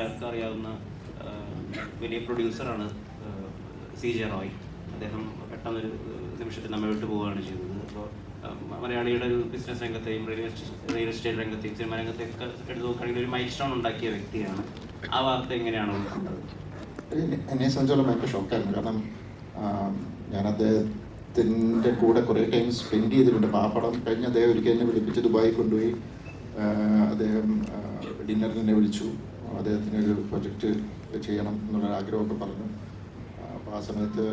പലർക്കും അറിയാവുന്ന വലിയ പ്രൊഡ്യൂസറാണ് സി ജെ റോയ്. അദ്ദേഹം പെട്ടെന്നൊരു നിമിഷത്തിൽ നമ്മെ വിട്ടു പോവുകയാണ് ചെയ്തത്. അപ്പോൾ മലയാളിയുടെ ഒരു ബിസിനസ് രംഗത്തെയും റിയൽ എസ്റ്റേറ്റ് റിയൽ എസ്റ്റേറ്റ് രംഗത്തെയും സിനിമ രംഗത്തെയൊക്കെ എടുത്ത് നോക്കുകയാണെങ്കിൽ ഒരു മൈൽ സ്റ്റോൺ ഉണ്ടാക്കിയ വ്യക്തിയാണ്. ആ വാർത്ത എങ്ങനെയാണ് എന്നെ- സംബന്ധിച്ചോളം എനിക്ക് ഷോക്കായിരുന്നു. കാരണം ഞാൻ അദ്ദേഹത്തിന്റെ കൂടെ കുറേ ടൈം സ്പെൻഡ് ചെയ്തിട്ടുണ്ട്. ആ പടം കഴിഞ്ഞ് അദ്ദേഹം ഒരിക്കൽ എന്നെ വിളിപ്പിച്ച് ദുബായി കൊണ്ടുപോയി അദ്ദേഹം ഡിന്നറിന് എന്നെ വിളിച്ചു. അദ്ദേഹത്തിന് ഒരു പ്രൊജക്റ്റ് ചെയ്യണം എന്നുള്ളൊരു ആഗ്രഹമൊക്കെ പറഞ്ഞു. അപ്പോൾ ആ സമയത്ത്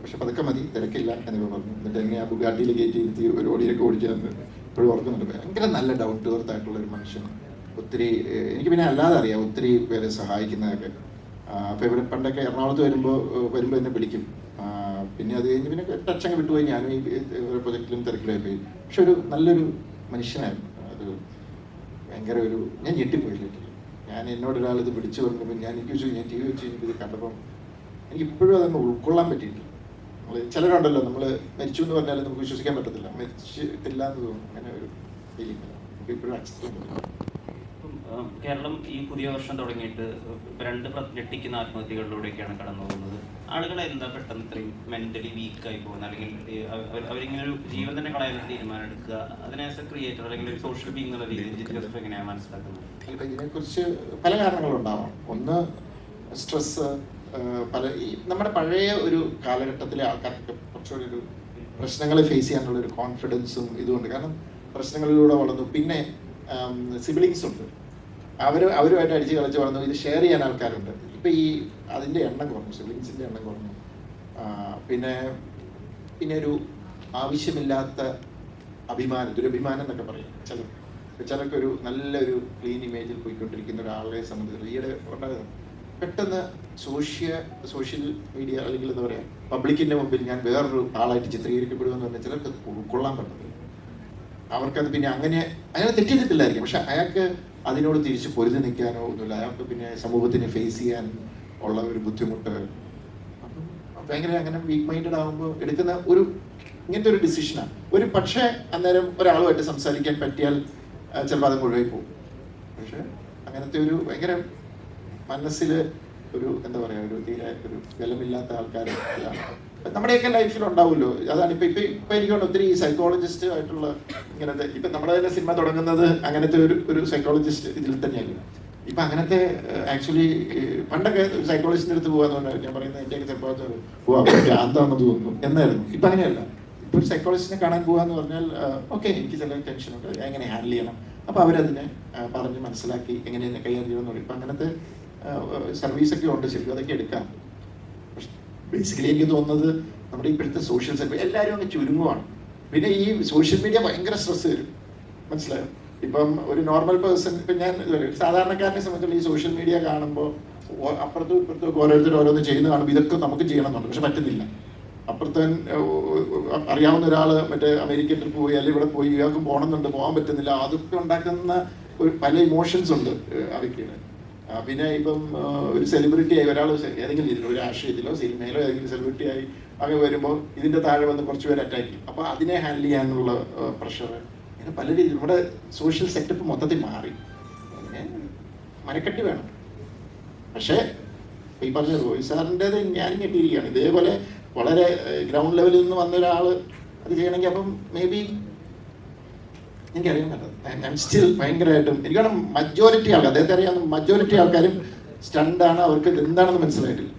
പക്ഷെ പതുക്കെ മതി തിരക്കില്ല എന്നൊക്കെ പറഞ്ഞു. എന്നിട്ട് എങ്ങനെ ആ ബുഗാട്ടിയിൽ കയറ്റി ഇരുത്തി ഒരു ഓടിയൊക്കെ ഓടിച്ചതെന്ന് തന്നു ഇപ്പോഴും ഓർക്കുന്നുണ്ട്. ഭയങ്കര നല്ല ഡൗൺ ടു എർത്ത് ആയിട്ടുള്ള ഒരു മനുഷ്യൻ. ഒത്തിരി എനിക്ക് പിന്നെ അല്ലാതെ അറിയാം ഒത്തിരി പേരെ സഹായിക്കുന്നതൊക്കെ. അപ്പോൾ ഇവിടെ പണ്ടൊക്കെ എറണാകുളത്ത് വരുമ്പോൾ വരുമ്പോൾ എന്നെ വിളിക്കും. പിന്നെ അത് കഴിഞ്ഞ് പിന്നെ ടച്ച് അങ്ങ് വിട്ടുപോയി. ഞാനും ഈ ഓരോ പ്രൊജക്റ്റിലും തിരക്കിലായി പോയി. പക്ഷെ ഒരു നല്ലൊരു മനുഷ്യനായിരുന്നു. അത് ഭയങ്കര ഒരു ഞാൻ ഞെട്ടിപ്പോയില്ല ഞാൻ എന്നോട് ഒരാൾ ഇത് വിളിച്ചു പറഞ്ഞപ്പോൾ ഞാൻ എനിക്ക് വെച്ചു ഞാൻ ടി വി വെച്ച് ഇത് കണ്ടപ്പം എനിക്ക് ഇപ്പോഴും അതങ്ങ് ഉൾക്കൊള്ളാൻ പറ്റിയിട്ടില്ല. നമ്മൾ ചിലരുണ്ടല്ലോ നമ്മൾ മരിച്ചു എന്ന് പറഞ്ഞാൽ നമുക്ക് വിശ്വസിക്കാൻ പറ്റത്തില്ല. മരിച്ചിട്ടില്ല എന്ന് തോന്നുന്നു. അങ്ങനെ ഒരു ഫീലിംഗ് നമുക്ക് ഇപ്പോഴും അക്സെപ്റ്റ് ചെയ്യാൻ പറ്റില്ല ഇപ്പം, ആ, കേരളം ഈ പുതിയ വർഷം തുടങ്ങിയിട്ട് രണ്ട് ഞെട്ടിക്കുന്ന ആത്മഹത്യകളിലൂടെയൊക്കെയാണ് കടന്നു പോകുന്നത്. ആളുകളെ എന്താ പെട്ടെന്ന് ഇത്രയും മെന്റലി വീക്കായി പോകുന്നത്. അല്ലെങ്കിൽ അവരിങ്ങനെ ഒരു ജീവൻ തന്നെ കളയാനൊരു തീരുമാനം എടുക്കുക. അതിനെ ആസ് എ ക്രിയേറ്റർ അല്ലെങ്കിൽ ഒരു സോഷ്യൽ ബീങ് എന്നുള്ള രീതിയിൽ ജോസഫ് എങ്ങനെയാണ് മനസ്സിലാക്കുന്നത്? ഇതിനെക്കുറിച്ച് പല കാരണങ്ങളുണ്ടാവാം. ഒന്ന് സ്ട്രെസ് പല ഈ നമ്മുടെ പഴയ ഒരു കാലഘട്ടത്തിലെ ആൾക്കാർക്ക് കുറച്ചുകൂടി ഒരു പ്രശ്നങ്ങളെ ഫേസ് ചെയ്യാനുള്ള ഒരു കോൺഫിഡൻസും ഇതുമുണ്ട്. കാരണം പ്രശ്നങ്ങളിലൂടെ വളർന്നു. പിന്നെ സിബിലിങ്സ് ഉണ്ട്. അവർ അവരുമായിട്ട് അടിച്ച് കളിച്ച് വളർന്നു. ഇത് ഷെയർ ചെയ്യാൻ ആൾക്കാരുണ്ട്. ഇപ്പം ഈ അതിന്റെ എണ്ണം കുറഞ്ഞു. സിബ്ലിങ്സിന്റെ എണ്ണം കുറഞ്ഞു. പിന്നെ പിന്നെ ഒരു ആവശ്യമില്ലാത്ത അഭിമാനം ദുരഭിമാനം എന്നൊക്കെ പറയും. ചില ചിലർക്കൊരു നല്ലൊരു ക്ലീൻ ഇമേജിൽ പോയിക്കൊണ്ടിരിക്കുന്ന ഒരാളെ സംബന്ധിച്ച് ഈയിടെ ഉണ്ടായത് പെട്ടെന്ന് സോഷ്യ സോഷ്യൽ മീഡിയ അല്ലെങ്കിൽ എന്താ പറയുക പബ്ലിക്കിന്റെ മുമ്പിൽ ഞാൻ വേറൊരു ആളായിട്ട് ചിത്രീകരിക്കപ്പെടുമെന്ന് പറഞ്ഞാൽ ചിലർക്ക് ഉൾക്കൊള്ളാൻ പറ്റത്തില്ല. അവർക്കത് പിന്നെ അങ്ങനെ അയാൾ തെറ്റിയിട്ടില്ലായിരിക്കും പക്ഷെ അയാൾക്ക് അതിനോട് തിരിച്ച് പൊരുതി നിൽക്കാനോ ഒന്നുമില്ല. അയാൾക്ക് പിന്നെ സമൂഹത്തിന് ഫേസ് ചെയ്യാൻ ഉള്ള ഒരു ബുദ്ധിമുട്ട്. ഭയങ്കര അങ്ങനെ വീക്ക് മൈൻഡഡ് ആകുമ്പോൾ എടുക്കുന്ന ഒരു ഇങ്ങനത്തെ ഒരു ഡിസിഷനാണ് ഒരു പക്ഷേ അന്നേരം ഒരാളുമായിട്ട് സംസാരിക്കാൻ പറ്റിയാൽ ചിലപ്പോൾ അത് മുഴുവൻ പോകും പക്ഷെ അങ്ങനത്തെ ഒരു ഭയങ്കര മനസ്സിൽ ഒരു എന്താ പറയുക ഒരു തീരെ ഒരു ബലമില്ലാത്ത ആൾക്കാരെ നമ്മുടെയൊക്കെ ലൈഫിൽ ഉണ്ടാവുമല്ലോ. അതാണ് ഇപ്പൊ ഇപ്പൊ ഇപ്പൊ എനിക്ക് തോന്നുന്നു ഒത്തിരി സൈക്കോളജിസ്റ്റ് ആയിട്ടുള്ള ഇങ്ങനത്തെ ഇപ്പൊ നമ്മുടെ തന്നെ സിനിമ തുടങ്ങുന്നത് അങ്ങനത്തെ ഒരു ഒരു സൈക്കോളജിസ്റ്റ് ഇതിൽ തന്നെയല്ല. ഇപ്പൊ അങ്ങനത്തെ ആക്ച്വലി പണ്ടൊക്കെ സൈക്കോളജിസ്റ്റിന്റെ അടുത്ത് പോകാന്ന് പറഞ്ഞാൽ ഞാൻ പറയുന്നത് എന്റെ ചെറുപ്പത്തിൽ പോവാ ഭ്രാന്താണെന്ന് തോന്നുന്നു. എന്നായിരുന്നു. ഇപ്പൊ അങ്ങനെയല്ല. ഇപ്പൊ ഒരു സൈക്കോളജിസ്റ്റിനെ കാണാൻ പോവാന്ന് പറഞ്ഞാൽ ഓക്കെ എനിക്ക് ചില ടെൻഷൻ ഉണ്ട്. എങ്ങനെ ഹാൻഡിൽ ചെയ്യണം? അപ്പൊ അവരതിനെ പറഞ്ഞ് മനസ്സിലാക്കി എങ്ങനെ കൈകാര്യം ചെയ്യണം എന്ന് പറയും. ഇപ്പൊ അങ്ങനത്തെ സർവീസ് ഒക്കെ ഉണ്ട് ശരിക്കും അതൊക്കെ എടുക്കാം. ബേസിക്കലി എനിക്ക് തോന്നുന്നത് നമ്മുടെ ഇപ്പോഴത്തെ സോഷ്യൽ സർവീസ് എല്ലാവരും അങ്ങ് ചുരുങ്ങുവാണ്. പിന്നെ ഈ സോഷ്യൽ മീഡിയ ഭയങ്കര സ്ട്രെസ് വരും. മനസ്സിലായോ? ഇപ്പം ഒരു നോർമൽ പേഴ്സൺ ഇപ്പം ഞാൻ സാധാരണക്കാരനെ സംബന്ധിച്ചുള്ള ഈ സോഷ്യൽ മീഡിയ കാണുമ്പോൾ അപ്പുറത്തും ഇപ്പുറത്തും ഓരോരുത്തരും ഓരോന്ന് ചെയ്യുന്ന കാണുമ്പോൾ ഇതൊക്കെ നമുക്ക് ചെയ്യണമെന്നുണ്ട്. പക്ഷെ പറ്റുന്നില്ല. അപ്പുറത്തൻ അറിയാവുന്ന ഒരാൾ മറ്റേ അമേരിക്കയിൽ പോയി അല്ലെങ്കിൽ ഇവിടെ പോയി ഇയാൾക്ക് പോകണമെന്നുണ്ട് പോകാൻ പറ്റുന്നില്ല. അതൊക്കെ ഉണ്ടാക്കുന്ന ഒരു പല ഇമോഷൻസ് ഉണ്ട് അവയ്ക്ക്. പിന്നെ ഇപ്പം ഒരു സെലിബ്രിറ്റി ആയി ഒരാൾ ഏതെങ്കിലും രീതിയിൽ ഒരു രാഷ്ട്രീയത്തിലോ സിനിമയിലോ ഏതെങ്കിലും സെലിബ്രിറ്റി ആയി അങ്ങനെ വരുമ്പോൾ ഇതിന്റെ താഴെ വന്ന് കുറച്ച് പേര് അറ്റാക്ക് ചെയ്യും. അപ്പോൾ അതിനെ ഹാൻഡിൽ ചെയ്യാനുള്ള പ്രഷർ അങ്ങനെ പല രീതിയിൽ നമ്മുടെ സോഷ്യൽ സെറ്റപ്പ് മൊത്തത്തിൽ മാറി. അങ്ങനെ മനക്കെട്ടി വേണം. പക്ഷേ ഈ പറഞ്ഞ റോയ് സാറിന്റെത് ഞാൻ കെട്ടിയിരിക്കുകയാണ് ഇതേപോലെ വളരെ ഗ്രൗണ്ട് ലെവലിൽ നിന്ന് വന്ന ഒരാൾ അത് ചെയ്യണമെങ്കിൽ അപ്പം മേ ബി എനിക്കറിയാൻ പറ്റത്തില്ല ഐ എം സ്റ്റിൽ ഭയങ്കരമായിട്ടും എനിക്കാണ് മജോറിറ്റി ആൾക്കാർ അദ്ദേഹത്തെ അറിയാവുന്ന മജോറിറ്റി ആൾക്കാരും സ്റ്റണ്ടാണ് അവർക്ക് എന്താണെന്ന് മനസ്സിലായിട്ടില്ല.